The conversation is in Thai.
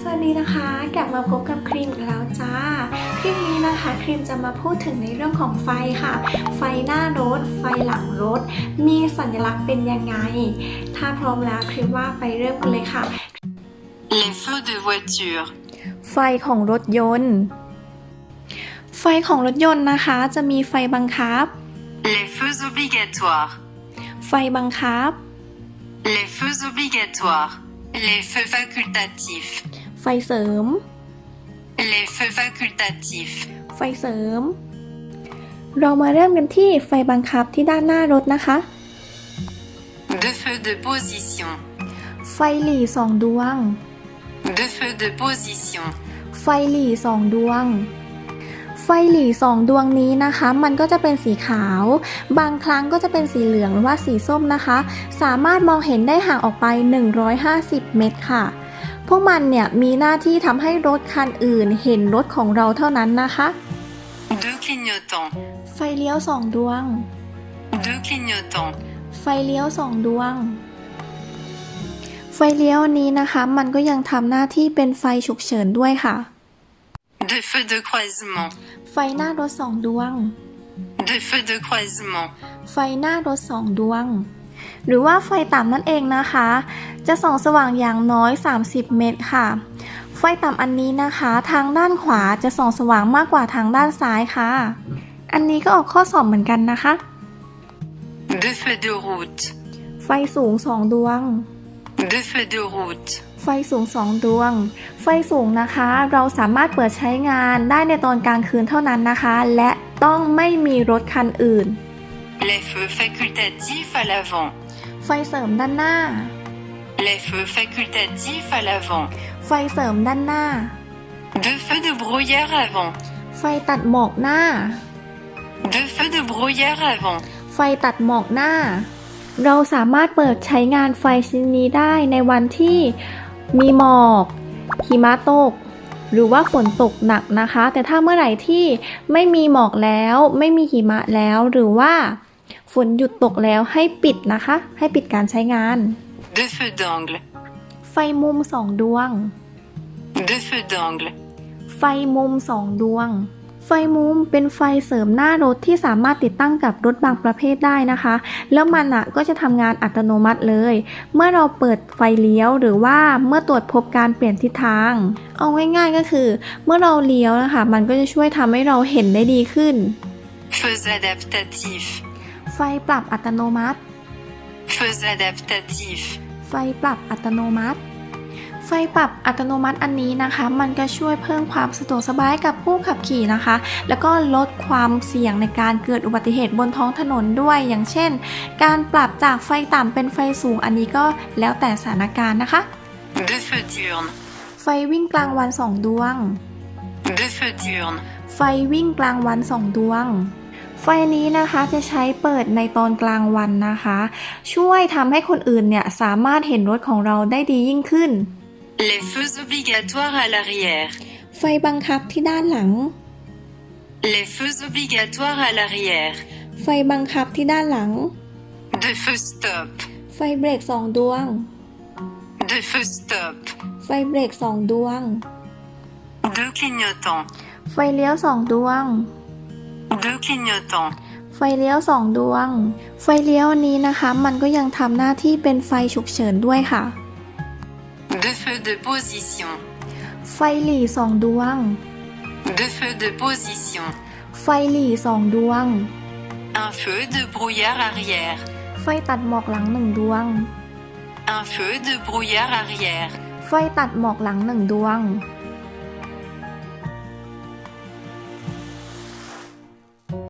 สวัสดีนะคะ กลับมาพบกับครีมอีกแล้วจ้า คลิปนี้นะคะครีมจะมาพูดถึงในเรื่องของไฟค่ะ ไฟหน้ารถ ไฟหลังรถ มีสัญลักษณ์เป็นยังไง ถ้าพร้อมแล้วครีมว่าไปเริ่มกันเลยค่ะ Les feux de voiture. ไฟของรถยนต์ ไฟของรถยนต์นะคะ จะมีไฟบังคับ Les feux obligatoires. ไฟบังคับ Les feux obligatoires. Les feux facultatifs. ไฟเสริม Les feux facultatifs. ไฟเสริม เรามาเริ่มกันที่ไฟบังคับที่ด้านหน้ารถนะคะ Deux feux de position. ไฟหลีสองดวง Deux feux de position. ไฟหลีสองดวงไฟหลีสองดวงนี้นะคะ มันก็จะเป็นสีขาว บางครั้งก็จะเป็นสีเหลืองหรือว่าสีส้มนะคะ สามารถมองเห็นได้ห่างออกไป 150 เมตรค่ะ พวกมันเนี่ยมีหน้าที่ทำให้รถคันอื่นเห็นรถของเราเท่านั้นนะคะ Deux clignotants. ไฟเลี้ยวสองดวง Deux clignotants. ไฟเลี้ยวสองดวงไฟเลี้ยวนี้นะคะ มันก็ยังทำหน้าที่เป็นไฟฉุกเฉินด้วยค่ะ Deux feux de croisement. ไฟหน้ารถสองดวง Deux feux de croisement. ไฟหน้ารถสองดวง หรือว่าไฟต่ำนั่นเองนะคะ จะส่องสว่างอย่างน้อย 30 เมตรค่ะ ไฟต่ำอันนี้นะคะ ทางด้านขวาจะส่องสว่างมากกว่าทางด้านซ้ายค่ะ อันนี้ก็ออกข้อสอบเหมือนกันนะคะ Deux feux de route. ไฟสูงสองดวง Deux feux de route. ไฟสูงสองดวง ไฟสูงนะคะ เราสามารถเปิดใช้งานได้ในตอนกลางคืนเท่านั้นนะคะ และต้องไม่มีรถคันอื่น Les feux facultatifs à l'avant. ไฟเสริมด้านหน้า Les feux facultatifs à l'avant. ไฟเสริมด้านหน้า Deux feux de brouillard avant. ไฟตัดหมอกหน้า Deux feux de brouillard avant. ไฟตัดหมอกหน้าเราสามารถเปิดใช้งานไฟชิ้นนี้ได้ในวันที่ มีหมอกหิมะตก หรือว่าฝนตกหนักนะคะ แต่ถ้าเมื่อไหร่ที่ไม่มีหมอกแล้ว ไม่มีหิมะแล้วหรือว่าฝนหยุดตกแล้วให้ปิดนะคะ ให้ปิดการใช้งาน Deux feux d'angle. ไฟมุมสองดวง Deux feux d'angle. ไฟมุมสองดวง ไฟมุมเป็นไฟเสริมหน้ารถที่สามารถติดตั้งกับรถบางประเภทได้นะคะ แล้วมันอะก็จะทำงานอัตโนมัติเลย เมื่อเราเปิดไฟเลี้ยวหรือว่าเมื่อตรวจพบการเปลี่ยนทิศทาง เอาง่ายๆก็คือ เมื่อเราเลี้ยวนะคะ มันก็จะช่วยทำให้เราเห็นได้ดีขึ้น Feux adaptatifs. ไฟปรับอัตโนมัติ Feux adaptatifs. ไฟปรับอัตโนมัติ ไฟปรับอัตโนมัติอันนี้นะคะ มันก็ช่วยเพิ่มความสะดวกสบายกับผู้ขับขี่นะคะ แล้วก็ลดความเสี่ยงในการเกิดอุบัติเหตุบนท้องถนนด้วย อย่างเช่น การปรับจากไฟต่ำเป็นไฟสูงอันนี้ก็แล้วแต่สถานการณ์นะคะ Deux feux diurnes. ไฟวิ่งกลางวันสองดวง Deux feux diurnes. ไฟวิ่งกลางวันสองดวงไฟนี้นะคะจะใช้เปิดในตอนกลางวันนะคะ ช่วยทำให้คนอื่นเนี่ยสามารถเห็นรถของเราได้ดียิ่งขึ้น Les feux obligatoires à l'arrière. ไฟบังคับที่ด้านหลัง Les feux obligatoires à l'arrière. ไฟบังคับที่ด้านหลัง Deux feux stop. ไฟเบรกสองดวง Deux feux stop. ไฟเบรกสองดวง Deux clignotants. ไฟเลี้ยวสองดวง Deux clignotants. ไฟเลี้ยวสองดวง ไฟเลี้ยวนี้นะคะ มันก็ยังทำหน้าที่เป็นไฟฉุกเฉินด้วยค่ะ Deux feux de position. ไฟหลีสองดวง Deux feux de position. ไฟหลีสองดวง Un feu de brouillard arrière. ไฟตัดหมอกหลังหนึ่งดวง Un feu de brouillard arrière. ไฟตัดหมอกหลังหนึ่งดวง